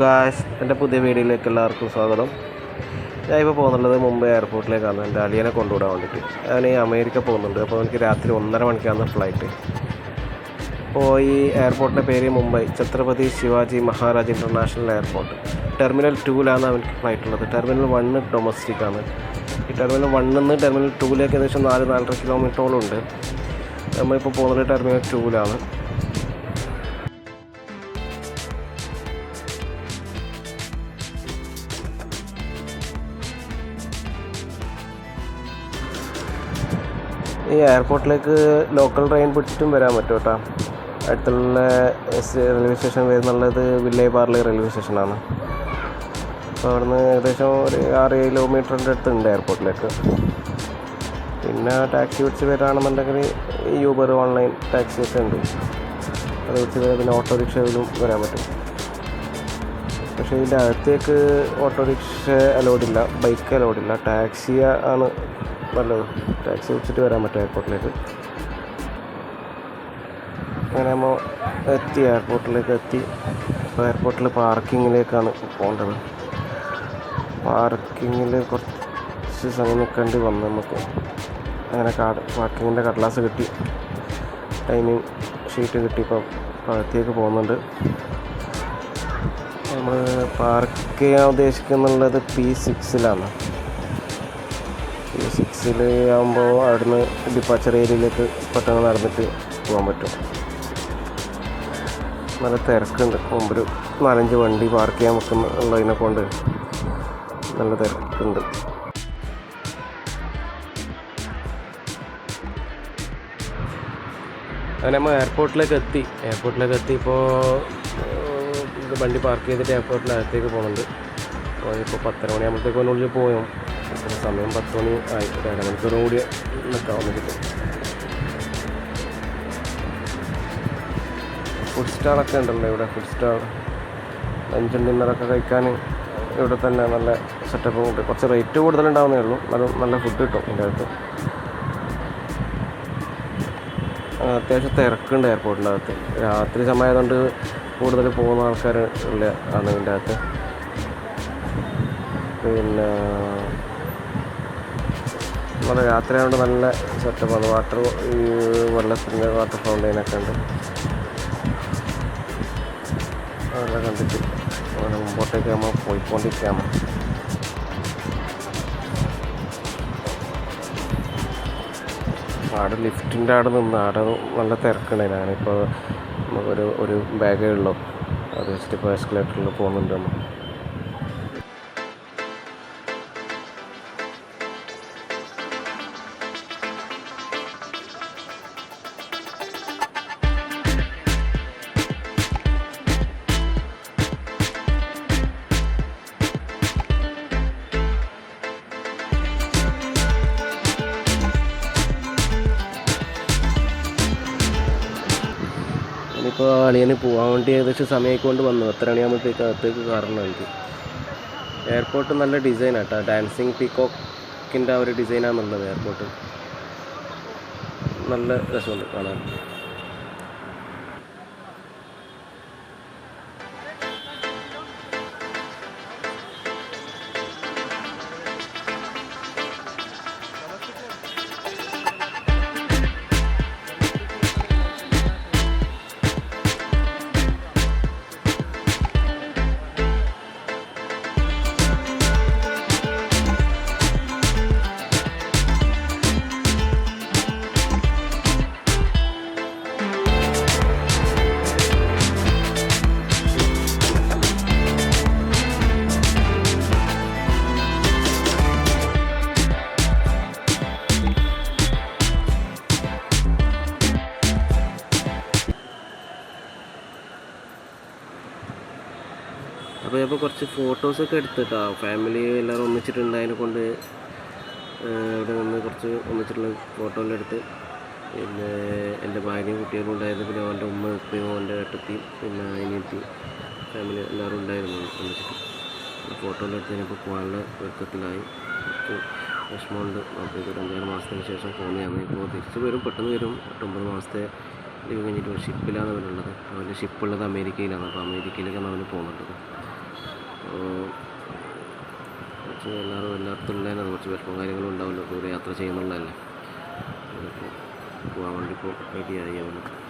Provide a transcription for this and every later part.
Guys എന്റെ പുതിയ വീഡിയോയിലേക്ക് എല്ലാവർക്കും സ്വാഗതം. ഞാൻ ഇപ്പോൾ പോകുന്നുള്ളത് മുംബൈ എയർപോർട്ടിലേക്കാണ്. എന്റെ അളിയനെ കൊണ്ടുവിടാൻ വേണ്ടിയിട്ട്. ഞാൻ ഈ അമേരിക്ക പോകുന്നുണ്ട്. അപ്പോൾ എനിക്ക് രാത്രി ഒന്നര മണിക്കാണ് ഫ്ലൈറ്റ് അപ്പോൾ ഈ എയർപോർട്ടിന്റെ പേര് Mumbai. Chhatrapati Shivaji Maharaj international airport terminal ടൂവിലാണ് അവർക്ക് ഫ്ലൈറ്റ് ഉള്ളത്. ടെർമിനൽ വണ്ണ് ഡൊമസ്റ്റിക് ആണ്. ഈ ടെർമിനൽ വണ്ണിൽ നിന്ന് ടെർമിനൽ ടൂവിലേക്ക് ഏകദേശം നാല് നാലര കിലോമീറ്ററോളം ഉണ്ട്. നമ്മളിപ്പോൾ പോകുന്നത് ടെർമിനൽ ടൂവിലാണ് ഈ എയർപോർട്ടിലേക്ക് ലോക്കൽ ട്രെയിൻ പിടിച്ചിട്ടും വരാൻ പറ്റും കേട്ടോ. അടുത്തുള്ള റെയിൽവേ സ്റ്റേഷൻ വരുന്നുള്ളത് വില്ലേ പാർലി റെയിൽവേ സ്റ്റേഷനാണ് അപ്പോൾ അവിടുന്ന് ഏകദേശം ഒരു ആറ് കിലോമീറ്ററിന്റെ അടുത്തുണ്ട് എയർപോർട്ടിലേക്ക് പിന്നെ ടാക്സി പിടിച്ച് വരാണെന്നുണ്ടെങ്കിൽ യൂബർ ഓൺലൈൻ ടാക്സി ഒക്കെ ഉണ്ട്. അത് വരാം. പിന്നെ ഓട്ടോറിക്ഷയിലും വരാൻ പറ്റും. പക്ഷേ ഇതിന്റെ അകത്തേക്ക് ഓട്ടോറിക്ഷ അലോഡില്ല ബൈക്ക് അലോഡില്ല ടാക്സി ആണ് നല്ലത്. ടാക്സി വിളിച്ചിട്ട് വരാൻ പറ്റും എയർപോർട്ടിലേക്ക് അങ്ങനെ നമ്മൾ എത്തി എയർപോർട്ടിലേക്ക് എത്തി. ഇപ്പോൾ എയർപോർട്ടിൽ പാർക്കിങ്ങിലേക്കാണ് പോകേണ്ടത് പാർക്കിങ്ങിൽ കുറച്ച് സമയം നിൽക്കേണ്ടി വന്നു നമുക്ക്. അങ്ങനെ കാട് പാർക്കിങ്ങിന്റെ കടലാസ് കിട്ടി. ടൈമിങ് ഷീറ്റ് കിട്ടി ഇപ്പോൾ അകത്തേക്ക് പോകുന്നുണ്ട്. നമ്മൾ പാർക്ക് ചെയ്യാൻ ഉദ്ദേശിക്കുന്നുള്ളത് പി സിക്സിലാണ് പി സിക്സിൽ ആകുമ്പോൾ അവിടുന്ന് ഡിപ്പാച്ചർ ഏരിയയിലേക്ക് പെട്ടെന്ന് നടന്നിട്ട് പോകാൻ പറ്റും. നല്ല തിരക്കുണ്ട്. മുമ്പൊരു നാലഞ്ച് വണ്ടി പാർക്ക് ചെയ്യാൻ വെക്കുന്ന ഉള്ളതിനെ കൊണ്ട് നല്ല തിരക്കുണ്ട്. അങ്ങനെ നമ്മൾ എയർപോർട്ടിലേക്ക് എത്തി. എയർപോർട്ടിലേക്ക് എത്തി ഇപ്പോൾ ഇത് വണ്ടി പാർക്ക് ചെയ്തിട്ട് എയർപോർട്ടിനകത്തേക്ക് പോകുന്നുണ്ട് അപ്പോൾ ഇപ്പോൾ പത്തര മണിയാകുമ്പോഴത്തേക്കും അതിനുള്ളിൽ പോയും ഇപ്പോൾ സമയം പത്ത് മണി ആയി. ഒരു അരമണിക്കൂറും കൂടി നിൽക്കാവുന്ന കിട്ടും ഫുഡ് സ്റ്റാളൊക്കെ ഉണ്ടല്ലോ ഇവിടെ ഫുഡ് സ്റ്റാൾ ലഞ്ചും ഡിന്നറൊക്കെ കഴിക്കാൻ ഇവിടെ തന്നെ നല്ല സെറ്റപ്പ് ഉണ്ട്. കുറച്ച് റേറ്റ് കൂടുതലുണ്ടാവുന്നേ ഉള്ളൂ. നല്ല നല്ല ഫുഡ് കിട്ടും എന്റെ അകത്ത്. ആ, അത്യാവശ്യം തിരക്കുണ്ട് എയർപോർട്ടിന്റെ അകത്ത്. രാത്രി സമയമായതുകൊണ്ട് കൂടുതൽ പോകുന്ന ആൾക്കാർ ഉള്ള ആണ് ഇതിന്റെ അകത്ത്. പിന്നെ നമ്മുടെ യാത്രയായതുകൊണ്ട് നല്ല സെറ്റപ്പാണ് വാട്ടർ വെള്ളത്തിന്റെ വാട്ടർ ഫൗണ്ടൈനൊക്കെ ഉണ്ട്. അതെല്ലാം കണ്ടിട്ട് അങ്ങനെ മുമ്പോട്ടേക്ക് നമ്മൾ പോയിക്കൊണ്ടിരിക്കാം ആട് ലിഫ്റ്റിന്റെ ആട് നിന്ന് ആട് നല്ല തിരക്കുണ്ട്. ഞാനിപ്പോൾ നമുക്കൊരു ഒരു ബാഗേ ഉള്ളൂ. അത് വെച്ചിട്ട് ഇപ്പോൾ എസ്കലേറ്ററിൽ പോകുന്നുണ്ട് നമ്മൾ. ഇനിയിപ്പോൾ അളിയന് പോകാൻ വേണ്ടി ഏകദേശം സമയമായിക്കൊണ്ട് വന്നു. എത്ര മണിയാകുമ്പോഴത്തേക്ക് അകത്തേക്ക് കയറണം എനിക്ക് എയർപോർട്ട് നല്ല ഡിസൈൻ ആട്ടോ ഡാൻസിങ് പീക്കോക്കിന്റെ ആ ഒരു ഡിസൈനാണുള്ളത് എയർപോർട്ട് നല്ല രസമുണ്ട് കാണാൻ. അപ്പോൾ ഇപ്പോൾ കുറച്ച് ഫോട്ടോസൊക്കെ എടുത്തിട്ടാ ഫാമിലി എല്ലാവരും ഒന്നിച്ചിട്ടുണ്ടായതിനെ കൊണ്ട്. ഇവിടെ നിന്ന് കുറച്ച് ഒന്നിച്ചിട്ടുള്ള ഫോട്ടോ എല്ലാം എടുത്ത്. പിന്നെ എന്റെ ഭാര്യയും കുട്ടികളും ഉണ്ടായിരുന്നു. പിന്നെ അവന്റെ ഉമ്മ ഉപ്പയും അവന്റെ ഏട്ടത്തിയും പിന്നെ അനിയത്തി ഫാമിലി എല്ലാവരും ഉണ്ടായിരുന്നു ഒന്നിച്ചിട്ട്. ഫോട്ടോ എല്ലാം എടുത്ത് ഇപ്പോൾ പോകാനുള്ള ഒരുക്കത്തിലായി. വിഷമമുണ്ട്. അപ്പോൾ ഒരു അഞ്ചാറ് മാസത്തിന് ശേഷം പോകുന്നതാണ് ഇപ്പോൾ തിരിച്ച് വരും. പെട്ടെന്ന് വരും. എട്ടൊമ്പത് മാസത്തെ ലീവ് കഴിഞ്ഞിട്ട് ഷിപ്പിലാണ് അവരുള്ളത് അവന്റെ ഷിപ്പുള്ളത് അമേരിക്കയിലാണ്. അപ്പോൾ അമേരിക്കയിലേക്കാണ് അവന് പോകുന്നുള്ളത് കുറച്ച് എല്ലാവരും എല്ലാവർക്കും ഉണ്ടായിരുന്നു കുറച്ച് വിഷമം കാര്യങ്ങളും ഉണ്ടാവില്ല ദൂരെ യാത്ര ചെയ്യുന്നുള്ളതല്ലേ. പോകാൻ വേണ്ടി ഇപ്പോൾ റെഡിയായി അവന്.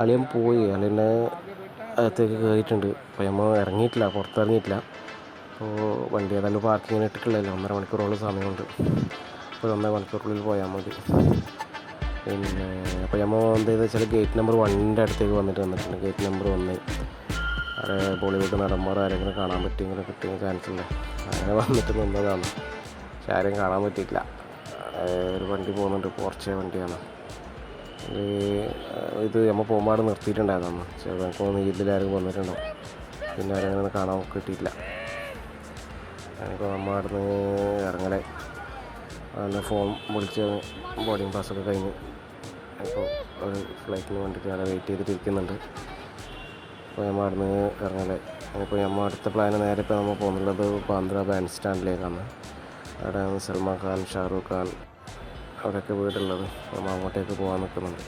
അളിയൻ പോയി. അളിയനെ അകത്തേക്ക് കയറിയിട്ടുണ്ട് അപ്പോൾ നമ്മൾ ഇറങ്ങിയിട്ടില്ല പുറത്തിറങ്ങിയിട്ടില്ല. അപ്പോൾ വണ്ടി ഏതായാലും പാർക്കിങ്ങിന് ഇട്ടിട്ടില്ലല്ലോ ഒന്നര മണിക്കൂറോളം സമയമുണ്ട്. അപ്പോൾ ഒന്നര മണിക്കൂറിനുള്ളിൽ പോയാൽ മതി. പിന്നെ അപ്പോൾ നമ്മൾ എന്താ വെച്ചാൽ ഗേറ്റ് നമ്പർ വണ്ണിന്റെ അടുത്തേക്ക് വന്നിട്ട് വന്നിട്ടുണ്ട്. ഗേറ്റ് നമ്പർ വന്ന് അവിടെ ബോളിവുഡ് നടന്മാർ ആരെങ്കിലും കാണാൻ പറ്റിയെങ്കിലും കിട്ടിയ ചാൻസ് ഉണ്ട് അങ്ങനെ വന്നിട്ട് നിന്നതാണ്. പക്ഷെ ആരെയും കാണാൻ പറ്റിയിട്ടില്ല. ഒരു വണ്ടി പോകുന്നുണ്ട്. പോർച്ചെ വണ്ടിയാണ്. ഇത് നമ്മൾ പോകുമ്പോൾ നിർത്തിയിട്ടുണ്ടായിരുന്നു. എനിക്ക് തോന്നുന്നു ഇതിലാരും വന്നിട്ടുണ്ടോ? പിന്നെ ആരെങ്കിലും കാണാൻ കിട്ടിയിട്ടില്ല. ഞാനിപ്പോൾ നമ്മൾ അവിടുന്ന് ഇറങ്ങലായി ഇറങ്ങലെ. അന്ന് ഫോൺ വിളിച്ച് ബോർഡിങ് പാസ്സൊക്കെ കഴിഞ്ഞ് ഇപ്പോൾ ഒരു ഫ്ലൈറ്റിന് വേണ്ടിയിട്ട് അവിടെ വെയിറ്റ് ചെയ്തിട്ടിരിക്കുന്നുണ്ട്. അപ്പോൾ നമ്മൾ അവിടുന്ന് ഇറങ്ങലായി അതിപ്പോൾ നമ്മൾ അടുത്ത പ്ലാന് നേരെ ഇപ്പോൾ നമ്മൾ പോകുന്നുള്ളത് ബാന്ദ്ര ബാൻഡ് സ്റ്റാൻഡിലേക്കാണ്. അവിടെ സൽമാൻ ഖാൻ ഷാറൂഖ് ഖാൻ അവിടെയൊക്കെ വീടുള്ളത്. നമ്മൾ അങ്ങോട്ടേക്ക് പോകാൻ നിൽക്കുന്നുണ്ട്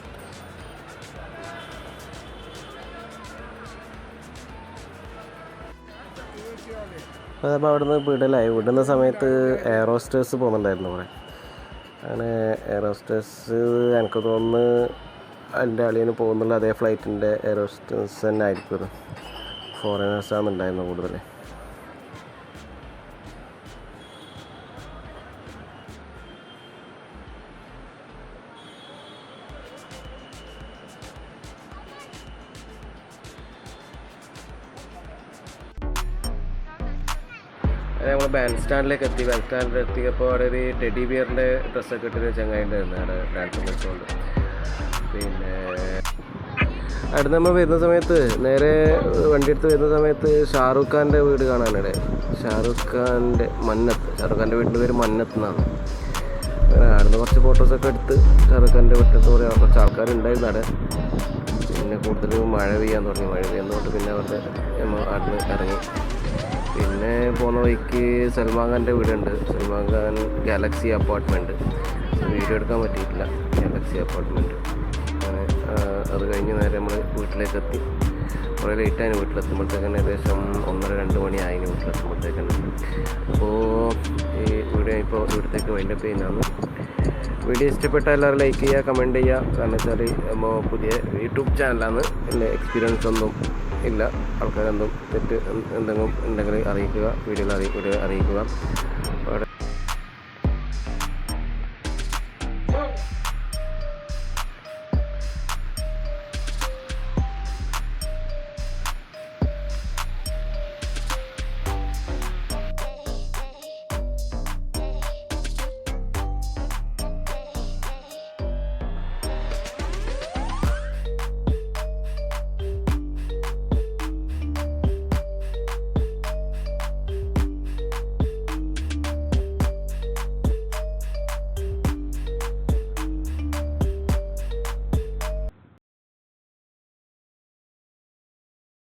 അവിടെ നിന്ന് വിടലായി. വിടുന്ന സമയത്ത് എയറോസ്റ്റേഴ്സ് പോകുന്നുണ്ടായിരുന്നു ഇവിടെ. അങ്ങനെ എയറോസ്റ്റേഴ്സ് എനിക്ക് തോന്നുന്നു എന്റെ അളിയന് പോകുന്നുള്ള അതേ ഫ്ലൈറ്റിന്റെ എയറോസ്റ്റേഴ്സ് തന്നെ ആയിരിക്കും ഇത്. ഫോറിനേഴ്സാണ് ഉണ്ടായിരുന്നു നമ്മൾ ബാൻഡ് സ്റ്റാൻഡിലേക്ക് എത്തി. ബാൻഡ് സ്റ്റാൻഡിൽ എത്തിയപ്പോൾ അവിടെ ഒരു ടെഡി ബിയറിന്റെ ഡ്രസ്സൊക്കെ ഇട്ടൊരു ഉണ്ടായിരുന്നു. അവിടെ ഡാൻസ് കളിച്ചുകൊണ്ട് പിന്നെ അവിടെ നമ്മൾ വരുന്ന സമയത്ത് നേരെ വണ്ടി എടുത്ത് വരുന്ന സമയത്ത് ഷാറൂഖ് ഖാന്റെ വീട് കാണാനിടെ ഷാറൂഖ് ഖാന്റെ മന്നത്ത്. ഷാറൂഖ് ഖാന്റെ വീടിന്റെ പേര് മന്നത്ത് എന്നാണ്. അങ്ങനെ അവിടുന്ന് കുറച്ച് ഫോട്ടോസൊക്കെ എടുത്ത് ഷാറൂഖ് ഖാന്റെ വീട്ടിൽ പറയാം കുറച്ച് ആൾക്കാരുണ്ടായിരുന്നു അവിടെ. പിന്നെ കൂടുതലും മഴ പെയ്യാൻ തുടങ്ങി. മഴ പെയ്യാൻ തൊട്ട് പിന്നെ അവരുടെ നമ്മൾ ഇറങ്ങി. പിന്നെ പോകുന്ന വഴിക്ക് സൽമാൻ ഖാന്റെ വീടുണ്ട്. Salman Khan Galaxy Apartment. Video എടുക്കാൻ പറ്റിയിട്ടില്ല. Galaxy Apartment. അങ്ങനെ അത് കഴിഞ്ഞ് നേരെ നമ്മൾ വീട്ടിലേക്ക് എത്തി കുറേ ലേറ്റായി വീട്ടിലെത്തുമ്പോഴത്തേക്കന്നെ ഏകദേശം ഒന്നര രണ്ട് മണിയായിന് വീട്ടിലെത്തുമ്പോഴത്തേക്കന്നെ അപ്പോൾ ഈ വീഡിയോ ഇപ്പോൾ ഇവിടത്തേക്ക് വൈൻഡപ്പ് ചെയ്യുന്നതാണ്. വീഡിയോ ഇഷ്ടപ്പെട്ട എല്ലാവരും ലൈക്ക് ചെയ്യുക കമന്റ് ചെയ്യുക. കാരണം വെച്ചാൽ നമ്മൾ പുതിയ യൂട്യൂബ് ചാനലാണ് എന്റെ എക്സ്പീരിയൻസ് ഒന്നും ഇല്ല. ആൾക്കാരെന്തും തെറ്റ് എന്തെങ്കിലും ഉണ്ടെങ്കിൽ അറിയിക്കുക വീഡിയോയിൽ അറിയിക്കുക അറിയിക്കുക.